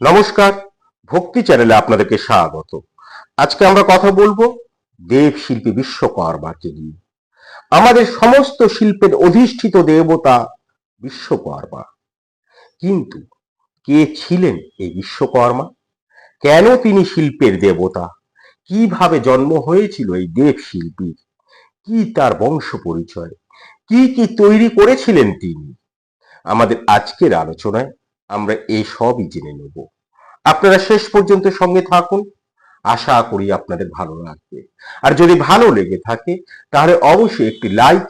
নমস্কার, ভক্তি চ্যানেলে আপনাদেরকে স্বাগত। আজকে আমরা কথা বলব দেব শিল্পী বিশ্বকর্মাকে নিয়ে। আমাদের সমস্ত শিল্পের অধিষ্ঠিত দেবতা বিশ্বকর্মা। কিন্তু কে ছিলেন এই বিশ্বকর্মা? কেন তিনি শিল্পের দেবতা? কীভাবে জন্ম হয়েছিল এই দেব শিল্পীর কি তার বংশ পরিচয়? কি কি তৈরি করেছিলেন তিনি? আমাদের আজকের আলোচনায় আমরা এই সবই জেনে নেব। আপনারা শেষ পর্যন্ত সঙ্গে থাকুন। আশা করি আপনাদের ভালো লাগবে। আর যদি ভালো লেগে থাকে, তাহলে অবশ্যই একটি লাইক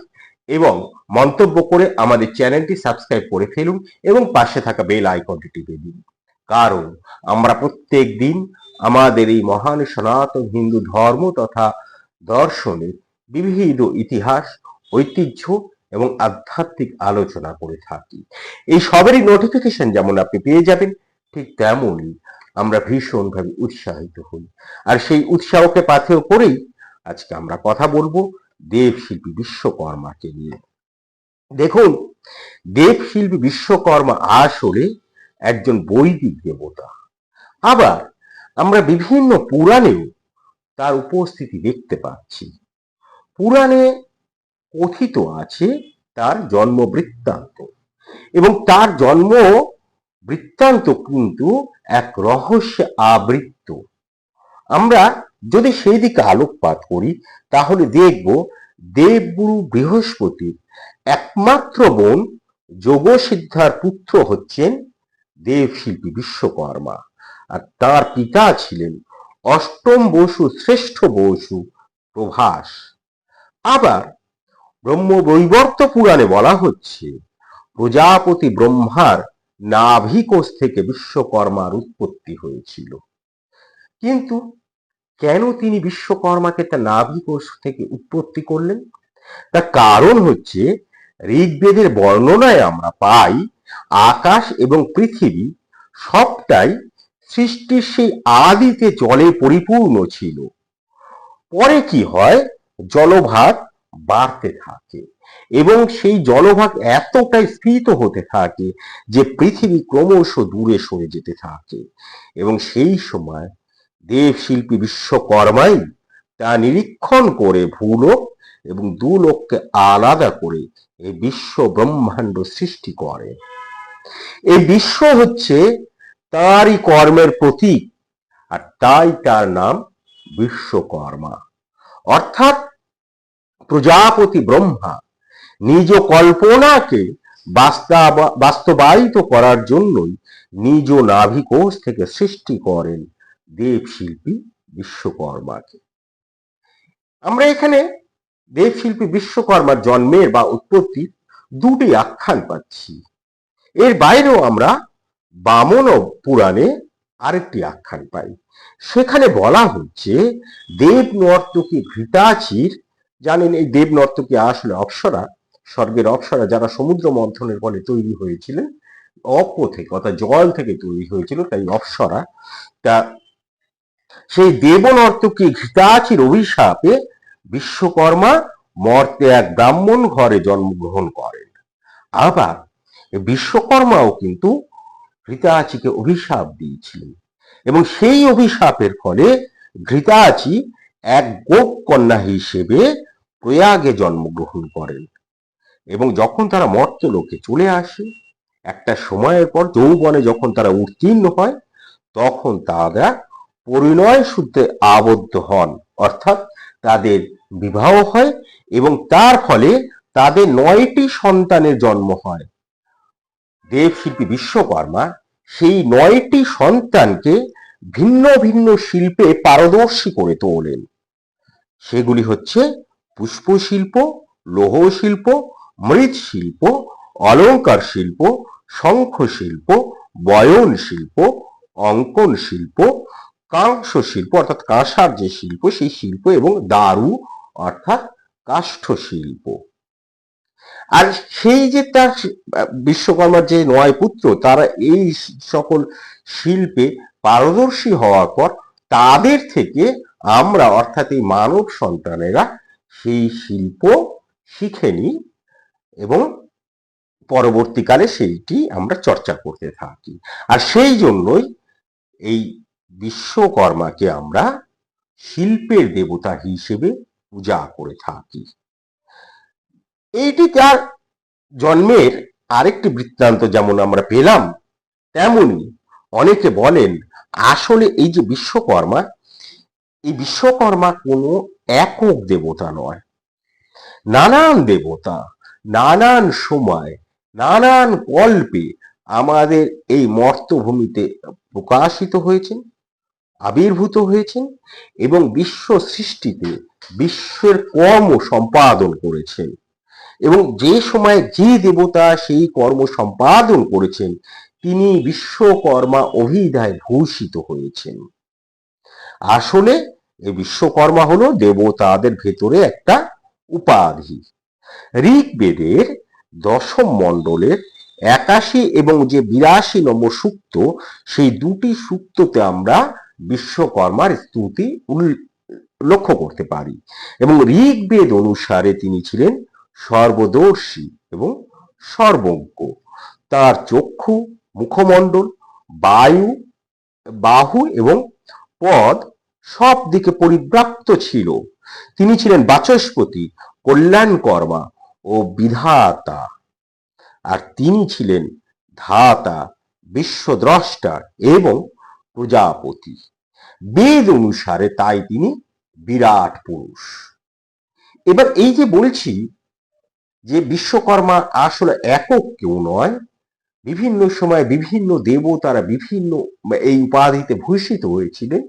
এবং মন্তব্য করে আমাদের চ্যানেলটি সাবস্ক্রাইব করে ফেলুন এবং পাশে থাকা বেল আইকনটি টিপে দিন। কারণ আমরা প্রত্যেক দিন আমাদের এই মহান সনাতন হিন্দু ধর্ম তথা দর্শনের বিবিধ ইতিহাস, ঐতিহ্য এবং আধ্যাত্মিক আলোচনা করে থাকি। এই সবেরই নোটিফিকেশন যেমন আপনি পেয়ে যাবেন, ঠিক তেমনই আমরা ভীষণভাবে উৎসাহিত হই। আর সেই উৎসাহকে পাথেয় করেই আজকে আমরা কথা বলব দেবশিল্পী বিশ্বকর্মাকে নিয়ে। দেখুন, দেবশিল্পী বিশ্বকর্মা আসলে একজন বৈদিক দেবতা। আবার আমরা বিভিন্ন পুরাণেও তার উপস্থিতি দেখতে পাচ্ছি। পুরাণে কথিত আছে তার জন্ম বৃত্তান্ত এবং তার জন্ম বৃত্তান্ত কিন্তু এক রহস্যে আবৃত্ত। আমরা যদি সেই দিকে আলোকপাত করি, তাহলে দেখব দেবগুরু বৃহস্পতির একমাত্র বোন যোগসিদ্ধার পুত্র হচ্ছেন দেবশিল্পী বিশ্বকর্মা। আর তার পিতা ছিলেন অষ্টম বসু শ্রেষ্ঠ বসু প্রভাস। আবার ব্রহ্ম বৈবর্ত পুরাণে বলা হচ্ছে, প্রজাপতি ব্রহ্মার নাভিকোষ থেকে বিশ্বকর্মার উৎপত্তি হয়েছিল। কিন্তু কেন তিনি বিশ্বকর্মাকে তার নাভিকোষ থেকে উৎপত্তি করলেন? তার কারণ হচ্ছে, ঋগ্বেদের বর্ণনায় আমরা পাই, আকাশ এবং পৃথিবী সবটাই সৃষ্টির সেই আদিতে জলে পরিপূর্ণ ছিল। পরে কি হয়? জলভাগ বাড়তে থাকে এবং সেই জলভাগ এতটাই স্ফীত হতে থাকে যে পৃথিবী ক্রমশ দূরে সরে যেতে থাকে। এবং সেই সময় দেবশিল্পী বিশ্বকর্মাই তা নিরীক্ষণ করে ভূলোক এবং দুলোককে আলাদা করে এই বিশ্ব ব্রহ্মাণ্ড সৃষ্টি করে। এই বিশ্ব হচ্ছে তারই কর্মের প্রতীক আর তাই তার নাম বিশ্বকর্মা। অর্থাৎ প্রজাপতি ব্রহ্মা নিজ কল্পনাকে বাস্তবা- বাস্তবায়িত করার জন্যই নিজ নাভিকোষ থেকে সৃষ্টি করেন দেবশিল্পী বিশ্বকর্মাকে। আমরা এখানে দেবশিল্পী বিশ্বকর্মার জন্মের বা উৎপত্তির দুটি আখ্যান পাচ্ছি। এর বাইরেও আমরা বামন পুরাণে আরেকটি আখ্যান পাই। সেখানে বলা হচ্ছে দেব নর্তকী ঘৃতাচির জানেন এই দেব নর্তকী আসলে অপ্সরা? স্বর্গের অপ্সরা যারা সমুদ্র মন্থনের ফলে তৈরি হয়েছিলেন অপ থেকে অর্থাৎ জল থেকে তৈরি হয়েছিল, তাই অপ্সরা। তা সেই দেব নর্তকী ঘৃতাচির অভিশাপে বিশ্বকর্মা মর্তে এক ব্রাহ্মণ ঘরে জন্মগ্রহণ করেন। আবার বিশ্বকর্মাও কিন্তু ঘৃতাচিকে অভিশাপ দিয়েছিলেন এবং সেই অভিশাপের ফলে ঘৃতাচি এক গোপ কন্যা হিসেবে প্রয়াগে জন্মগ্রহণ করেন। এবং যখন তারা মর্তলোকে চলে আসে, একটা সময়ের পর যৌবনে যখন তারা উত্তীর্ণ হয়, তখন তারা পরিণয় সূত্রে আবদ্ধ হন। অর্থাৎ তাদের বিবাহ হয় এবং তার ফলে তাদের নয়টি সন্তানের জন্ম হয়। দেবশিল্পী বিশ্বকর্মা সেই নয়টি সন্তানকে ভিন্ন ভিন্ন শিল্পে পারদর্শী করে তোলেন। সেগুলি হচ্ছে পুষ্পশিল্প লৌহ শিল্প মৃৎশিল্প অলঙ্কার শিল্প শঙ্খ শিল্প বয়ন শিল্প অঙ্কন শিল্প কাংস শিল্প অর্থাৎ কাঁসার যে শিল্প, সেই শিল্প এবং দারু, অর্থাৎ কাষ্ঠ শিল্প আর সেই যে তার বিশ্বকর্মার যে নয় পুত্র, তারা এই সকল শিল্পে পারদর্শী হওয়ার পর তাদের থেকে আমরা, অর্থাৎ এই মানব সন্তানেরা সেই শিল্প শিখে নিই এবং পরবর্তীকালে সেইটি আমরা চর্চা করতে থাকি। আর সেই জন্যই এই বিশ্বকর্মাকে আমরা শিল্পের দেবতা হিসেবে পূজা করে থাকি। এইটি তার জন্মের আরেকটি বৃত্তান্ত যেমন আমরা পেলাম, তেমনি অনেকে বলেন, আসলে এই যে বিশ্বকর্মা, এই বিশ্বকর্মা কোনো একক দেবতা নয়, নানান দেবতা, নানান সময়, নানান কল্পে আমাদের এই মর্তভূমিতে প্রকাশিত হয়েছেন, আবির্ভূত হয়েছেন এবং বিশ্ব সৃষ্টিতে বিশ্বের কর্ম সম্পাদন করেছেন। এবং যে সময় যে দেবতা সেই কর্ম সম্পাদন করেছেন, তিনি বিশ্বকর্মা অভিধায় ভূষিত হয়েছেন। আসলে এই বিশ্বকর্মা হলো দেবতাদের ভেতরে একটা উপাধি। ঋগ্বেদের দশম মণ্ডলের একাশি এবং যে বিরাশি নম্বর সূক্ত, সেই দুটি সূক্ততে আমরা বিশ্বকর্মার স্তুতি লক্ষ্য করতে পারি। এবং ঋগ্বেদ অনুসারে তিনি ছিলেন সর্বদর্শী এবং সর্বজ্ঞ। তার চক্ষু, মুখমণ্ডল, বায়ু, বাহু এবং পদ সব দিকে পরিব্রাপ্ত ছিল। তিনি ছিলেন বাচস্পতি, কল্যাণকর্মা ও বিধাতা। আর তিনি ছিলেন ধাতা, বিশ্বদ্রষ্টা এবং প্রজাপতি। বেদ অনুসারে তাই তিনি বিরাট পুরুষ। এবার এই যে বলছি যে বিশ্বকর্মা আসলে একক কেউ নয়, বিভিন্ন সময় বিভিন্ন দেবতারা বিভিন্ন এই উপাধিতে ভূষিত হয়েছিলেন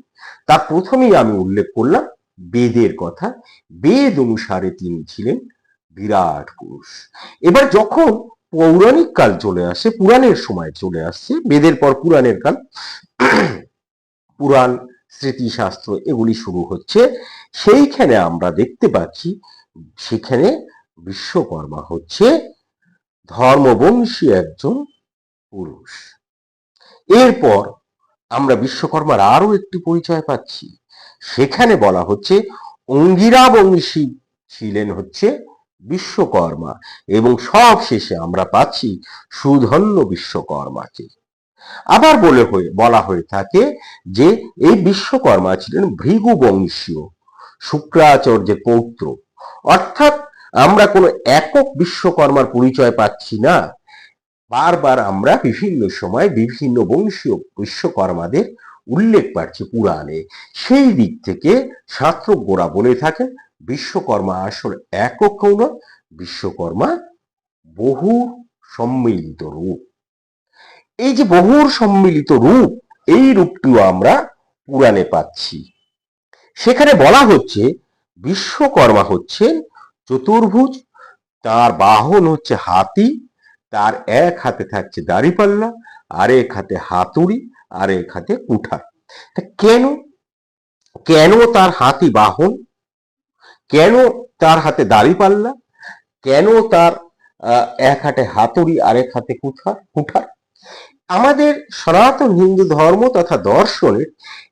তার প্রথমেই আমি উল্লেখ করলাম বেদের কথা। বেদ অনুসারে তিনি ছিলেন বিরাট পুরুষ। এবার যখন পৌরাণিক কাল চলে আসে, পুরাণের সময় চলে আসছে, বেদের পর পুরাণের কাল, পুরাণ, স্মৃতিশাস্ত্র এগুলি শুরু হচ্ছে। সেইখানে আমরা দেখতে পাচ্ছি, সেখানে বিশ্বকর্মা হচ্ছে ধর্মবংশী একজন পুরুষ। এরপর আমরা বিশ্বকর্মার আরও একটি পরিচয় পাচ্ছি। সেখানে বলা হচ্ছে অঙ্গিরা বংশী ছিলেন হচ্ছে বিশ্বকর্মা এবং সব শেষে আমরা পাচ্ছি সুধন্য বিশ্বকর্মাকে। আবার বলে হয়ে, বলা হয়ে থাকে যে, এই বিশ্বকর্মা ছিলেন ভৃগু বংশীয় শুক্রাচার্যের পৌত্র। অর্থাৎ আমরা কোনো একক বিশ্বকর্মার পরিচয় পাচ্ছি না। বারবার আমরা বিভিন্ন সময় বিভিন্ন বংশীয় বিশ্বকর্মাদের উল্লেখ পাচ্ছি পুরাণে। সেই দিক থেকে শাস্ত্রজ্ঞরা বলে থাকেন, বিশ্বকর্মা আসলে একক নয়, বিশ্বকর্মা বহু সম্মিলিত রূপ। এই যে বহুর সম্মিলিত রূপ, এই রূপটিও আমরা পুরাণে পাচ্ছি। সেখানে বলা হচ্ছে, বিশ্বকর্মা হচ্ছেন চতুর্ভুজ, তার বাহন হচ্ছে হাতি তার এক হাতে থাকছে দাড়িপাল্লা, আর এক হাতে হাতুড়ি, আর এক হাতে কুঠার কেন? কেন তার হাতি বাহন? কেন তার হাতে দাড়িপাল্লা? কেন তার এক হাতে হাতুড়ি, আর এক হাতে কুঠার কুঠার আমাদের সনাতন হিন্দু ধর্ম তথা দর্শনের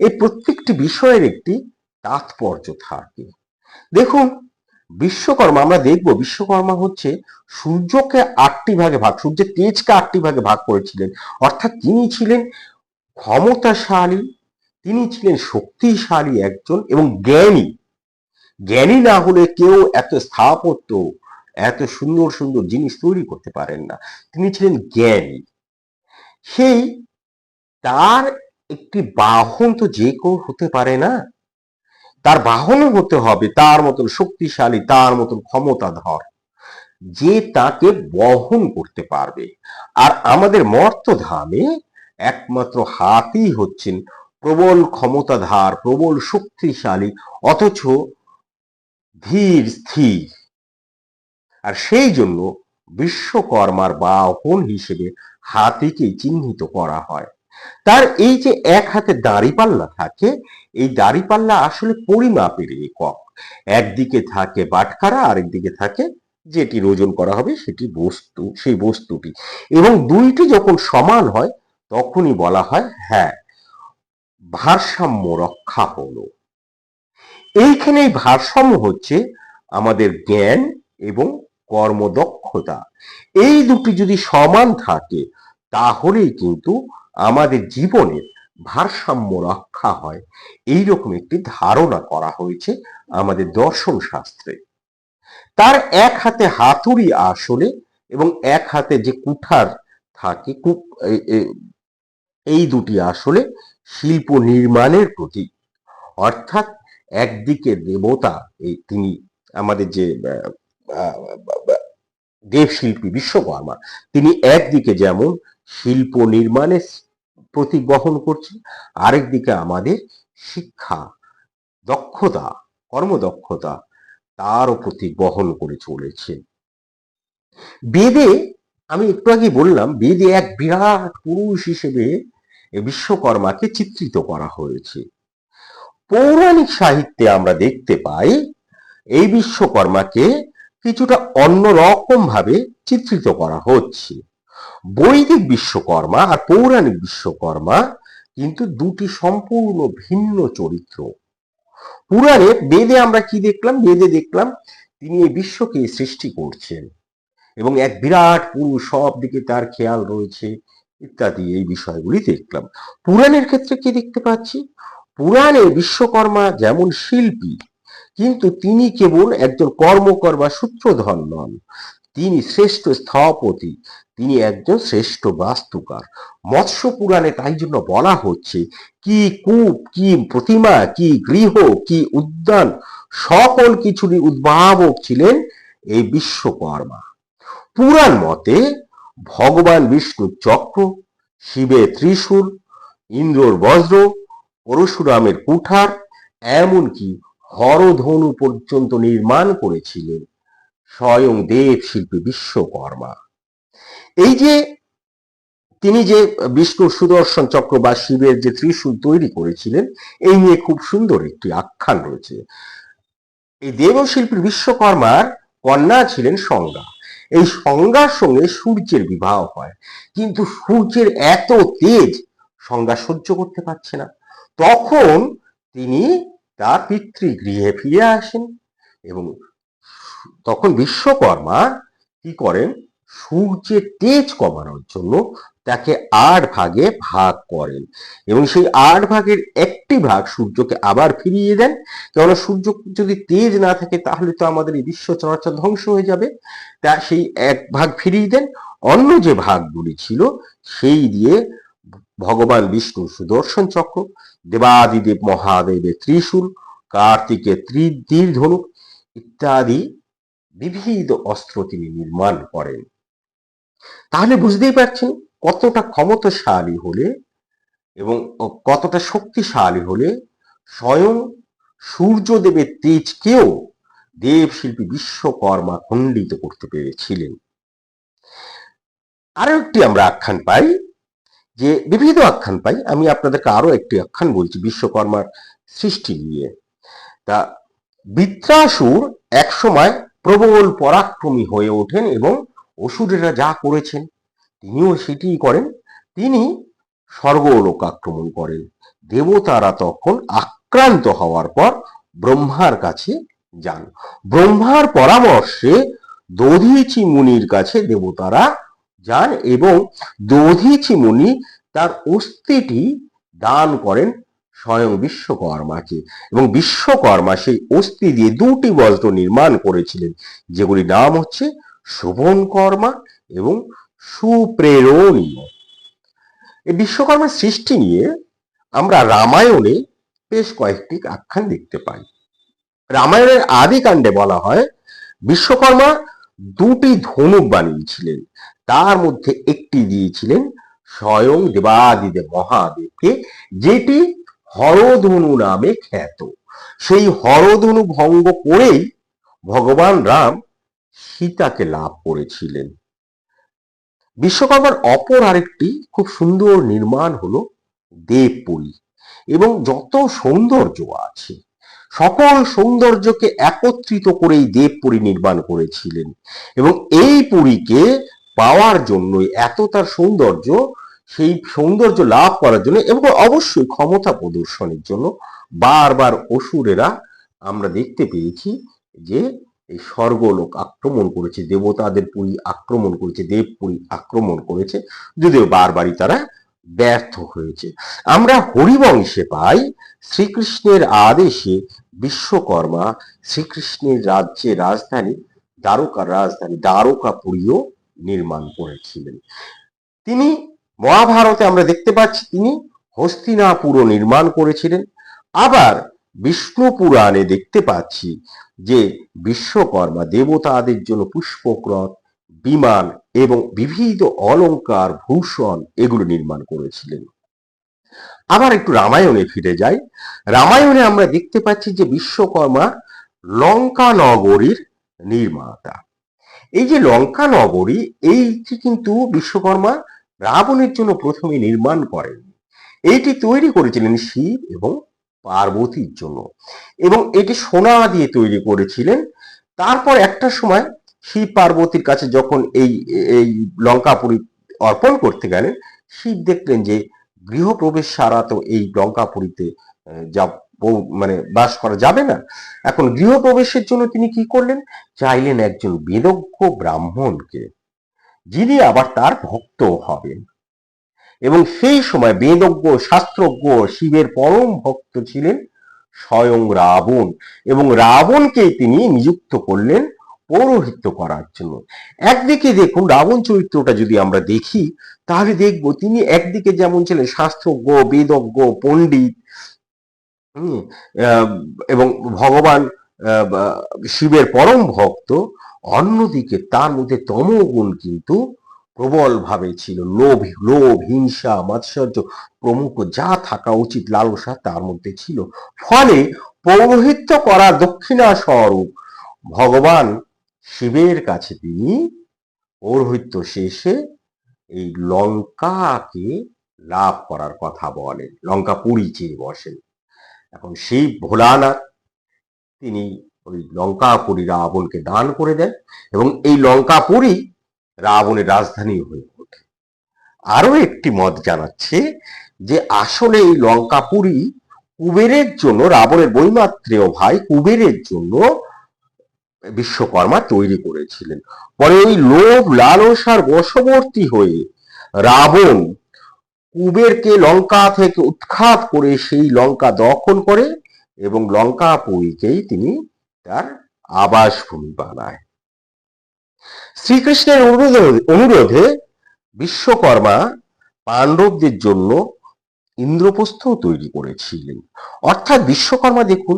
এই প্রত্যেকটি বিষয়ের একটি তাৎপর্য থাকে। দেখুন বিশ্বকর্মা, আমরা দেখব বিশ্বকর্মা হচ্ছে সূর্যকে আটটি ভাগে ভাগ সূর্যের তেজকে আটটি ভাগে ভাগ করেছিলেন। অর্থাৎ তিনি ছিলেন ক্ষমতাশালী, তিনি ছিলেন শক্তিশালী একজন এবং জ্ঞানী। জ্ঞানী না হলে কেউ এত স্থাপত্য, এত সুন্দর সুন্দর জিনিস তৈরি করতে পারেন না। তিনি ছিলেন জ্ঞানী। সেই তার একটি বাহন তো যে কেউ হতে পারে না। তার বাহনও হতে হবে, তার মতন শক্তিশালী, তার মতন ক্ষমতাধর, যে তাকে বহন করতে পারবে। আর আমাদের মর্তধামে একমাত্র হাতি হচ্ছেন প্রবল ক্ষমতাধার, প্রবল শক্তিশালী, অথচ ধীর, স্থির। আর সেই জন্য বিশ্বকর্মার বাহন হিসেবে হাতিকে চিহ্নিত করা হয়। তার এই যে এক হাতে দাঁড়িপাল্লা থাকে, এই দাঁড়িপাল্লা আসলে পরিমাপের একক। একদিকে থাকে বাটখারা, আরেকদিকে থাকে যেটি ওজন করা হবে সেটি বস্তু, সেই বস্তুটি। এবং দুইটি যখন সমান হয়, তখনই বলা হয় হ্যাঁ ভারসাম্য রক্ষা হলো। এইখানে এই ভারসাম্য হচ্ছে আমাদের জ্ঞান এবং কর্মদক্ষতা। এই দুটি যদি সমান থাকে, তাহলেই কিন্তু আমাদের জীবনের ভারসাম্য রক্ষা হয়। এই রকম একটি ধারণা করা হয়েছে আমাদের দর্শন শাস্ত্রে। তার এক হাতে হাতুড়ি আসলে এবং এক হাতে যে কুঠার থাকে এই দুটি আসলে শিল্প নির্মাণের প্রতীক। অর্থাৎ একদিকে দেবতা, এই তিনি আমাদের যে দেবশিল্পী বিশ্বকর্মা, তিনি একদিকে যেমন শিল্প নির্মাণের প্রতীক বহন করছেন আরেকদিকে আমাদের শিক্ষা দক্ষতা, কর্মদক্ষতা, তারও প্রতীক বহন করে চলেছে। বেদে, আমি একটু আগে বললাম, বেদে এক বিরাট পুরুষ হিসেবে বিশ্বকর্মাকে চিত্রিত করা হয়েছে। পৌরাণিক সাহিত্যে আমরা দেখতে পাই, এই বিশ্বকর্মাকে কিছুটা অন্যরকম ভাবে চিত্রিত করা হচ্ছে। বৈদিক বিশ্বকর্মা আর পৌরাণিক বিশ্বকর্মা কিন্তু দুটি সম্পূর্ণ ভিন্ন চরিত্র। পুরাণে বেদে আমরা কি দেখলাম? বেদে দেখলাম তিনি এই বিশ্বকে সৃষ্টি করছেন এবং এক বিরাট পুরুষ সব দিকে তার খেয়াল রয়েছে ইত্যাদি এই বিষয়গুলি দেখলাম। পুরাণের ক্ষেত্রে কি দেখতে পাচ্ছি? পুরাণে বিশ্বকর্মা যেমন শিল্পী, কিন্তু তিনি কেবল একজন কর্মকর বা সূত্রধর নন। তিনি শ্রেষ্ঠ স্থপতি, তিনি একজন শ্রেষ্ঠ বাস্তুকার। মৎস্য পুরাণে তাই জন্য বলা হচ্ছে, কি কূপ, কি প্রতিমা, কি গৃহ, কি উদ্যান, সকল কিছুরই উদ্ভাবক ছিলেন এই বিশ্বকর্মা। পুরাণ মতে ভগবান বিষ্ণুর চক্র, শিবের ত্রিশূল, ইন্দ্রর বজ্র, পরশুরামের কুঠার, এমনকি হরধনু পর্যন্ত নির্মাণ করেছিলেন। স্বয়ং দেব শিল্পী বিশ্বকর্মা। এই যে তিনি যে বিষ্ণুর সুদর্শন চক্র বা শিবের যে ত্রিশূল তৈরি করেছিলেন, এই নিয়ে খুব সুন্দর একটি আখ্যান রয়েছে। এই দেবশিল্পী বিশ্বকর্মার কন্যা ছিলেন সংজ্ঞা। এই সংজ্ঞার সঙ্গে সূর্যের বিবাহ হয়। কিন্তু সূর্যের এত তেজ সংজ্ঞা সহ্য করতে পারছে না। তখন তিনি তার পিতৃগৃহে ফিরে আসেন এবং তখন বিশ্বকর্মা কি করেন? সূর্যের তেজ কমানোর জন্য তাকে আট ভাগে ভাগ করেন এবং সেই আট ভাগের একটি ভাগ সূর্যকে আবার ফিরিয়ে দেন। কেননা সূর্য যদি তেজ না থাকে তাহলে তো আমাদের এই বিশ্ব চরাচর ধ্বংস হয়ে যাবে। তা সেই এক ভাগ ফিরিয়ে দেন। অন্য যে ভাগগুলি ছিল সেই দিয়ে ভগবান বিষ্ণু সুদর্শন চক্র, দেবাদিদেব মহাদেবের ত্রিশূল, কার্তিকের ত্রি তীর ধনুক ইত্যাদি বিবিধ অস্ত্র তিনি নির্মাণ করেন। তাহলে বুঝতেই পারছেন কতটা ক্ষমতাশালী হলে এবং কতটা শক্তিশালী হলে স্বয়ং সূর্যদেবের তেজকেও দেবশিল্পী বিশ্বকর্মা খণ্ডিত করতে পেরেছিলেন। আরও একটি আমরা আখ্যান পাই যে বিবিধ আখ্যান পাই, আমি আপনাদেরকে আরও একটি আখ্যান বলছি বিশ্বকর্মার সৃষ্টি নিয়ে। তা বৃত্রাসুর একসময় প্রবল পরাক্রমী হয়ে ওঠেন এবং অসুরেরা যা করেছেন, তিনিও সেটিই করেন। তিনি স্বর্গলোক আক্রমণ করেন। দেবতারা তখন আক্রান্ত হওয়ার পর ব্রহ্মার কাছে যান। ব্রহ্মার পরামর্শে দধিচি মুনির কাছে দেবতারা যান এবং দধিচি মুনি তার অস্থিটি দান করেন স্বয়ং বিশ্বকর্মাকে এবং বিশ্বকর্মা সেই অস্থি দিয়ে দুটি বজ্র নির্মাণ করেছিলেন যেগুলি নাম হচ্ছে শোভন কর্মা এবং সুপ্রেরণীয় এই বিশ্বকর্মার সৃষ্টি নিয়ে আমরা রামায়ণে বেশ কয়েকটি আখ্যান দেখতে পাই। রামায়ণের আদি কাণ্ডে বলা হয়, বিশ্বকর্মা দুটি ধনুক বানিয়েছিলেন। তার মধ্যে একটি দিয়েছিলেন স্বয়ং দেবাদিদেব মহাদেবকে, যেটি হরধনু নামে খ্যাত। সেই হরধনু ভঙ্গ করেই ভগবান রাম সীতাকে লাভ করেছিলেন। বিশ্বকর্মার অপর আরেকটি খুব সুন্দর নির্মাণ হলো দেবপুরী এবং যত সৌন্দর্য আছে, সকল সৌন্দর্যকে একত্রিত করেই দেবপুরী নির্মাণ করেছিলেন এবং এই পুরীকে পাওয়ার জন্যই এত তার সৌন্দর্য সেই সৌন্দর্য লাভ করার জন্য এবং অবশ্যই ক্ষমতা প্রদর্শনের জন্য বারবার অসুরেরা আমরা দেখতে পেয়েছি যে এই স্বর্গলোক আক্রমণ করেছে, দেবতাদের পুরী আক্রমণ করেছে দেবপুরী আক্রমণ করেছে, যদিও বারবারই তারা ব্যর্থ হয়েছে। আমরা হরিবংশে পাই শ্রীকৃষ্ণের আদেশে বিশ্বকর্মা শ্রীকৃষ্ণের রাজ্যে রাজধানী দ্বারকার রাজধানী দ্বারকাপুরীও নির্মাণ করেছিলেন। তিনি মহাভারতে আমরা দেখতে পাচ্ছি তিনি হস্তিনাপুরও নির্মাণ করেছিলেন। আবার বিষ্ণু পুরাণে দেখতে পাচ্ছি যে বিশ্বকর্মা দেবতাদের জন্য পুষ্পক্রত, বিমান এবং বিবিধ অলঙ্কার, ভূষণ এগুলো নির্মাণ করেছিলেন। আবার একটু রামায়ণে ফিরে যাই। রামায়ণে আমরা দেখতে পাচ্ছি যে বিশ্বকর্মা লঙ্কা নগরীর নির্মাতা। এই যে লঙ্কা নগরী এইটি কিন্তু বিশ্বকর্মা রাবণের জন্য প্রথমে নির্মাণ করেন। এইটি তৈরি করেছিলেন শিব এবং পার্বতীর জন্য। এবং এটি সোনা দিয়ে তৈরি করেছিলেন। তারপর একটা সময় শিব পার্বতীর কাছে যখন এই এই লঙ্কাপুরী অর্পণ করতে গেলেন, শিব দেখলেন যে গৃহপ্রবেশ সারা তো এই লঙ্কাপুরীতে যা মানে বাস করা যাবে না। এখন গৃহপ্রবেশের জন্য তিনি কি করলেন? চাইলেন একজন বেদজ্ঞ ব্রাহ্মণকে। যিনি আবার তার ভক্ত হবেন। এবং সেই সময় বেদজ্ঞ, শাস্ত্রজ্ঞ শিবের পরম ভক্ত ছিলেন স্বয়ং রাবণ। এবং রাবণকেই তিনি নিযুক্ত করলেন পৌরোহিত্য করার জন্য। একদিকে দেখুন, রাবণ চরিত্রটা যদি আমরা দেখি, তাহলে দেখব তিনি একদিকে যেমন ছিলেন শাস্ত্রজ্ঞ, বেদজ্ঞ, পণ্ডিত এবং ভগবান শিবের পরম ভক্ত অন্যদিকে তার মধ্যে তমগুণ কিন্তু প্রবল ভাবে ছিল। লোভ লোভ, হিংসা, মাৎসর্য প্রমুখ যা থাকা উচিত লালসা তার মধ্যে ছিল। ফলে পৌরোহিত্য করা দক্ষিণা স্বরূপ ভগবান শিবের কাছে তিনি পৌরোহিত্য শেষে এই লঙ্কাকে লাভ করার কথা বলেন। লঙ্কা পুরী চেয়ে বসেন। এখন সেই ভোলানাথ, তিনি ওই লঙ্কা লঙ্কাপুরী রাবণকে দান করে দেন এবং এই লঙ্কা লঙ্কাপুরী রাবণের রাজধানী হয়ে ওঠে। আরও একটি মত জানাচ্ছে যে আসলে এই লঙ্কা লঙ্কাপুরী কুবেরের জন্য, রাবণের বৈমাত্রেয় ভাই কুবেরের জন্য বিশ্বকর্মা তৈরি করেছিলেন। পরে ওই লোভ, লালসার বশবর্তী হয়ে রাবণ কুবেরকে লঙ্কা থেকে উৎখাত করে সেই লঙ্কা দখল করে এবং লঙ্কাপুরীকেই তিনি তার আবাসভূমি বানায়। শ্রীকৃষ্ণের অনুরোধে বিশ্বকর্মা পাণ্ডবদের জন্য ইন্দ্রপ্রস্থ তৈরি করেছিলেন। অর্থাৎ বিশ্বকর্মা দেখুন,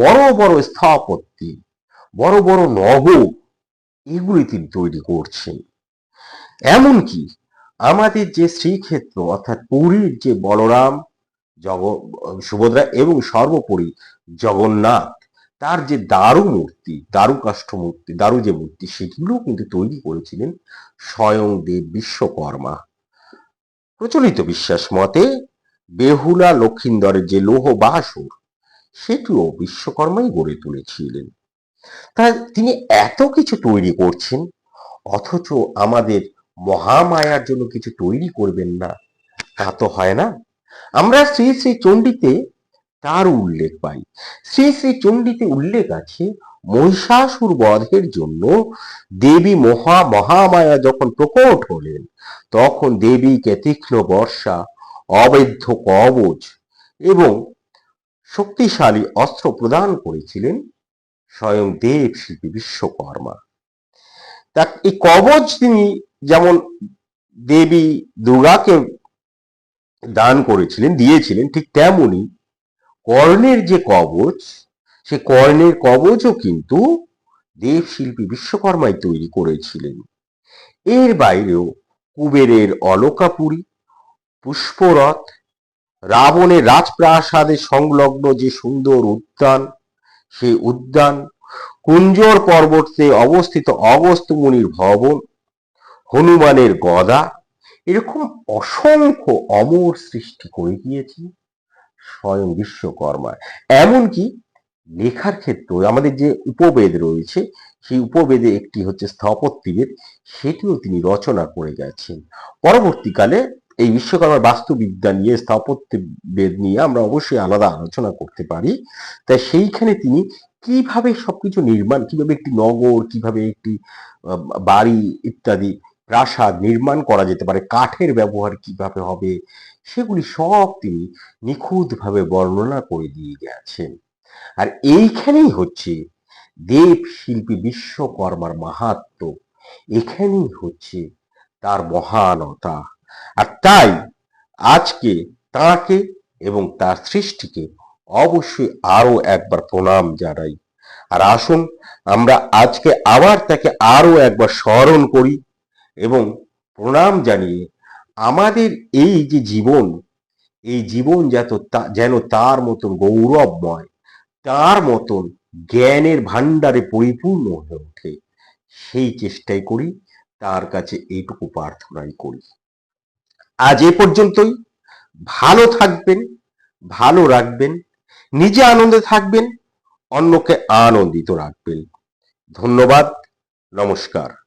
বড় বড় স্থাপত্যি, বড় বড় নগর এগুলি তিনি তৈরি করছেন। এমনকি আমাদের যে শ্রীক্ষেত্র, অর্থাৎ পুরীর যে বলরাম, জগ, সুভদ্রা এবং সর্বোপরি জগন্নাথ তার যে দারু মূর্তি, দারু কাষ্ঠ মূর্তি, দারু যে মূর্তি সেগুলো কিন্তু তৈরি করেছিলেন স্বয়ং দেব বিশ্বকর্মা। প্রচলিত বিশ্বাস মতে, বেহুলা লক্ষিন্দরের যে লোহ বাসুর, সেটিও বিশ্বকর্মাই গড়ে তুলেছিলেন। তাই তিনি এত কিছু তৈরি করছেন, অথচ আমাদের মহামায়ার জন্য কিছু তৈরি করবেন না। তা তো হয় না। আমরা শ্রী শ্রী চণ্ডীতে তার উল্লেখ পাই। শ্রী শ্রী চণ্ডীতে উল্লেখ আছে, মহিষাসুর বধের জন্য দেবী মহা মহামায়া যখন প্রকট হলেন, তখন দেবীকে তীক্ষ্ণ বর্ষা, অবৈধ কবচ এবং শক্তিশালী অস্ত্র প্রদান করেছিলেন স্বয়ং দেব শিল্পী বিশ্বকর্মা। তা এই কবচ তিনি যেমন দেবী দুর্গাকে দান করেছিলেন, দিয়েছিলেন, ঠিক তেমনি কর্ণের যে কবচ, সে কর্ণের কবচও কিন্তু দেবশিল্পী বিশ্বকর্মাই তৈরি করেছিলেন। এর বাইরেও কুবেরের অলকাপুরী, পুষ্পরথ, রাবণের রাজপ্রাসাদের সংলগ্ন যে সুন্দর উদ্যান, সেই উদ্যান, কুঞ্জর পর্বতে অবস্থিত অগস্ত্য মুনির ভবন, হনুমানের গদা, এরকম অসংখ্য অমর সৃষ্টি করে গিয়েছি স্বয়ং বিশ্বকর্মা এমনকি লেখার ক্ষেত্রে আমাদের যে উপবেদ রয়েছে, সেই উপবেদে একটি হচ্ছে স্থপতিবেদ, সেটিও তিনি রচনা করে গেছেন। পরবর্তীকালে এই বিশ্বকর্মার বাস্তুবিদ্যা নিয়ে স্থাপত্য বেদ নিয়ে আমরা অবশ্যই আলাদা আলোচনা করতে পারি। তাই সেইখানে তিনি কীভাবে সবকিছু নির্মাণ, কীভাবে একটি নগর, কীভাবে একটি বাড়ি ইত্যাদি প্রাসাদ নির্মাণ করা যেতে পারে, কাঠের ব্যবহার কীভাবে হবে, সেগুলি সব তিনি নিখুঁতভাবে বর্ণনা করে দিয়ে গেছেন। আর এইখানেই হচ্ছে দেব শিল্পী বিশ্বকর্মার মাহাত্ম, এখানেই হচ্ছে তার মহানতা আর তাই আজকে তাকে এবং তার সৃষ্টিকে অবশ্যই আরও একবার প্রণাম জানাই। আর আসুন, আমরা আজকে আবার তাকে আরও একবার স্মরণ করি এবং প্রণাম জানিয়ে আমাদের এই যে জীবন, এই জীবন যত যেন তার মতন গৌরবময়, তার মতন জ্ঞানের ভাণ্ডারে পরিপূর্ণ হয়ে ওঠে, সেই চেষ্টাই করি, তার কাছে এইটুকু প্রার্থনাই করি। আজ এ পর্যন্তই। ভালো থাকবেন, ভালো রাখবেন, নিজে আনন্দে থাকবেন, অন্যকে আনন্দিত রাখবেন। ধন্যবাদ, নমস্কার।